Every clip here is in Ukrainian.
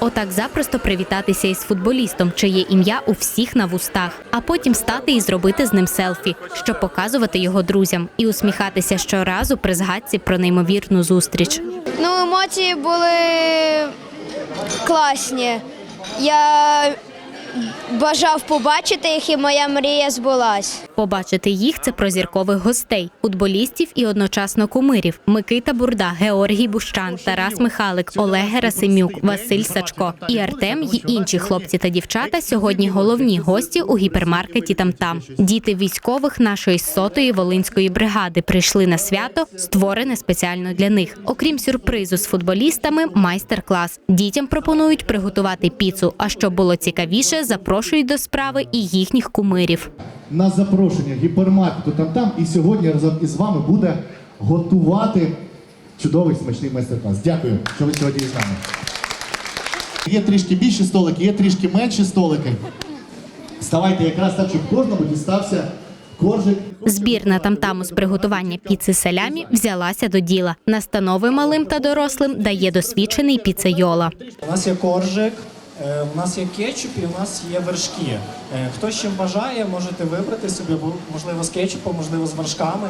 Отак запросто привітатися із футболістом, чиє ім'я у всіх на вустах, а потім стати і зробити з ним селфі, щоб показувати його друзям і усміхатися щоразу при згадці про неймовірну зустріч. Ну, емоції були класні. Я бажав побачити їх, і моя мрія збулась. Побачити їх це про зіркових гостей, футболістів і одночасно кумирів: Микита Бурда, Георгій Бущан, Тарас Михалик, Олег Герасимюк, Василь Сачко і Артем й інші хлопці та дівчата сьогодні головні гості у гіпермаркеті Там-Там. Діти військових нашої сотої волинської бригади прийшли на свято, створене спеціально для них. Окрім сюрпризу з футболістами, майстер-клас. Дітям пропонують приготувати піцу. А щоб було цікавіше, запрошують до справи і їхніх кумирів. на запрошення гіпермаркету там там і сьогодні разом із вами буде готувати чудовий смачний майстер-клас. Дякую, що ви сьогодні з нами. Є трішки більші столики, є трішки менші столики. Ставайте якраз так, щоб кожному дістався коржик. Збірна тамтаму з приготування піци салямі взялася до діла. Настанови малим та дорослим дає досвідчений піцейола. У нас є коржик, у нас є кетчуп і у нас є вершки. Е, Хто чим бажає, можете вибрати собі, можливо, з кетчупом, можливо, з вершками.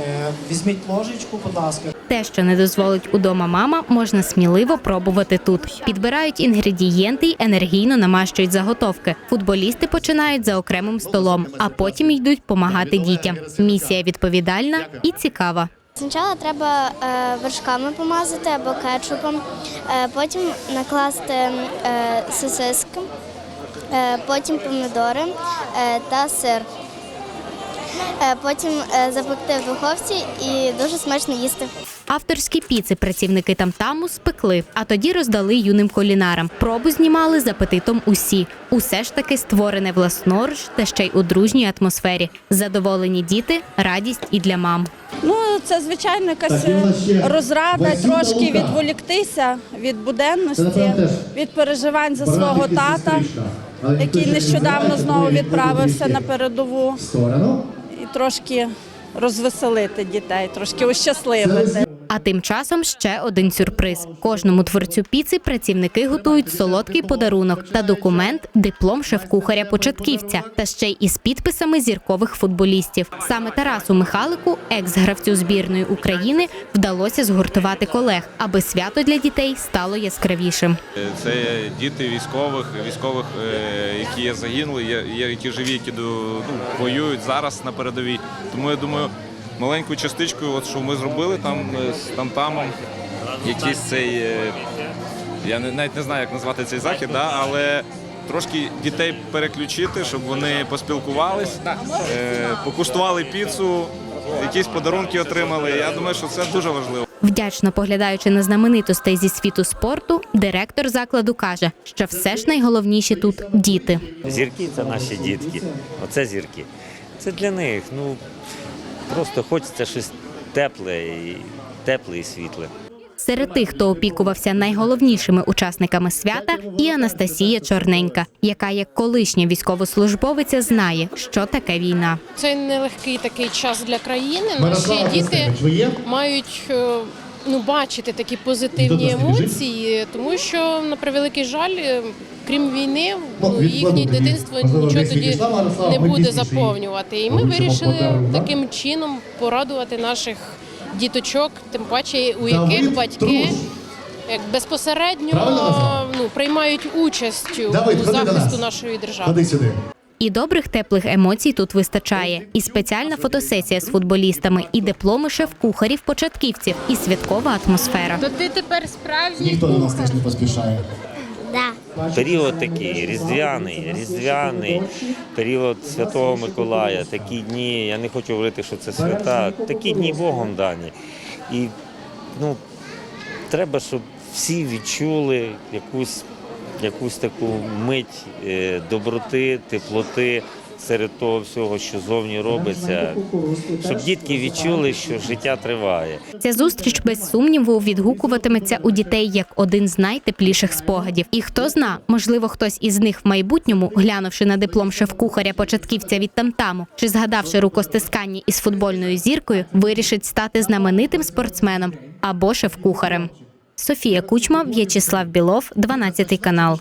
Е, Візьміть ложечку, будь ласка. Те, що не дозволить удома мама, можна сміливо пробувати тут. Підбирають інгредієнти й енергійно намащують заготовки. Футболісти починають за окремим столом, а потім йдуть помагати дітям. Місія відповідальна і цікава. Спочатку треба е, вершками помазати або кетчупом, е, потім накласти е, сосиски, потім помідори та сир. Е, потім е, запекти в духовці і дуже смачно їсти. Авторські піци працівники тамтаму спекли, а тоді роздали юним кулінарам. Пробу знімали з апетитом усі. Усе ж таки створене власноруч та ще й у дружній атмосфері. Задоволені діти, радість і для мам. Ну, це звичайно якась розрада, трошки відволіктися від буденності, від переживань за свого тата, який нещодавно знову відправився на передову, трошки розвеселити дітей, трошки ощасливити. А тим часом ще один сюрприз. Кожному творцю піци працівники готують солодкий подарунок та документ диплом шеф-кухаря початківця та ще й із підписами зіркових футболістів. Саме Тарасу Михалику, екс-гравцю збірної України, вдалося згуртувати колег, аби свято для дітей стало яскравішим. Це діти військових, військових, е, які є загинули, які живі, які ну, воюють зараз на передовій. Тому я думаю, маленьку частичку, от що ми зробили там е, з тамтамом, якийсь цей. е, Я навіть не знаю, як назвати цей захід, да, але трошки дітей переключити, щоб вони поспілкувались, е, покуштували піцу, якісь подарунки отримали. Я думаю, що це дуже важливо. Вдячно поглядаючи на знаменитостей зі світу спорту, директор закладу каже, що все ж найголовніші тут діти. Зірки це наші дітки. Оце зірки. Це для них. Ну просто хочеться щось тепле і тепле і світле. Серед тих, хто опікувався найголовнішими учасниками свята, і Анастасія Чорненька, яка як колишня військовослужбовиця знає, що таке війна. Це нелегкий такий час для країни. Наші діти мають е, ну, бачити такі позитивні емоції, тому що на превеликий жаль, е, крім війни, Ну, їхнє дитинство нічого тоді не буде заповнювати. І ми вирішили таким чином порадувати наших діточок, тим паче у яких батьки. Як безпосередньо ну, приймають участь у Давид, захисту нашої держави. Ходи сюди. І добрих теплих емоцій тут вистачає. І спеціальна фотосесія з футболістами, і дипломи шеф-кухарів початківців, і святкова атмосфера. То ти тепер справжній Ніхто до нас теж не поспішає. Да. Період такий різдвяний, різдвяний, період Святого Миколая, такі дні. Я не хочу говорити, що це свята, такі дні Богом дані. І ну, треба, щоб всі відчули якусь, якусь таку мить е, доброти, теплоти серед того всього, що зовні робиться, щоб дітки відчули, що життя триває. Ця зустріч без сумніву відгукуватиметься у дітей як один з найтепліших спогадів. І хто зна, можливо, хтось із них в майбутньому, глянувши на диплом шеф-кухаря початківця від тамтаму, чи згадавши рукостискання із футбольною зіркою, вирішить стати знаменитим спортсменом або шеф-кухарем. Софія Кучма, В'ячеслав Білов, 12 канал.